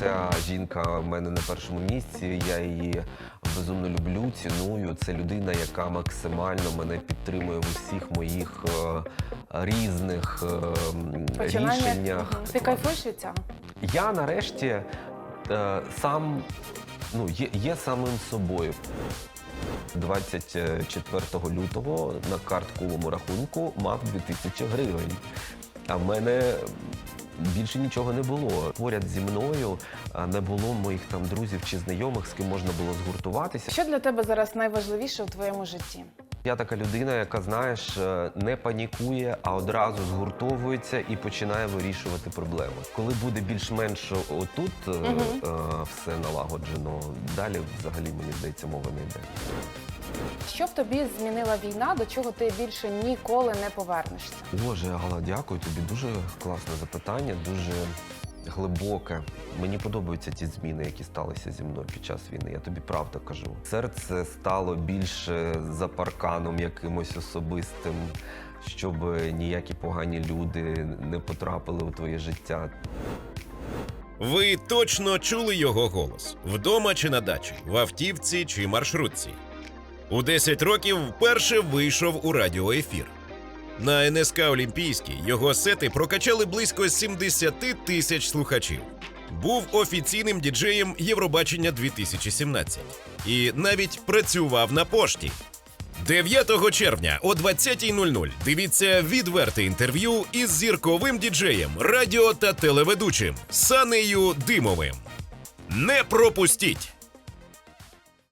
Ця жінка в мене на першому місці. Я її безумно люблю, ціную. Це людина, яка максимально мене підтримує в усіх моїх е, різних е, рішеннях. Ти кайфуєш від цього? Я нарешті е, сам ну, є, є самим собою. 24 лютого на картковому рахунку мав 2000 гривень. А в мене більше нічого не було. Поряд зі мною не було моїх там друзів чи знайомих, з ким можна було згуртуватися. Що для тебе зараз найважливіше у твоєму житті? Я така людина, яка, знаєш, е, не панікує, а одразу згуртовується і починає вирішувати проблеми. Коли буде більш-менш отут е, все налагоджено, далі взагалі мені здається, мова не йде. Що б тобі змінила війна, до чого ти більше ніколи не повернешся? Боже, Гала, дякую тобі. Дуже класне запитання, дуже глибоке. Мені подобаються ті зміни, які сталися зі мною під час війни. Я тобі правду кажу. Серце стало більше за парканом якимось особистим, щоб ніякі погані люди не потрапили у твоє життя. Ви точно чули його голос вдома чи на дачі, в автівці чи маршрутці. У 10 років вперше вийшов у радіоефір. На НСК Олімпійській його сети прокачали близько 70 тисяч слухачів. Був офіційним діджеєм Євробачення 2017 і навіть працював на пошті. 9 червня о 20.00 дивіться відверте інтерв'ю із зірковим діджеєм, радіо та телеведучим Санею Димовим. Не пропустіть!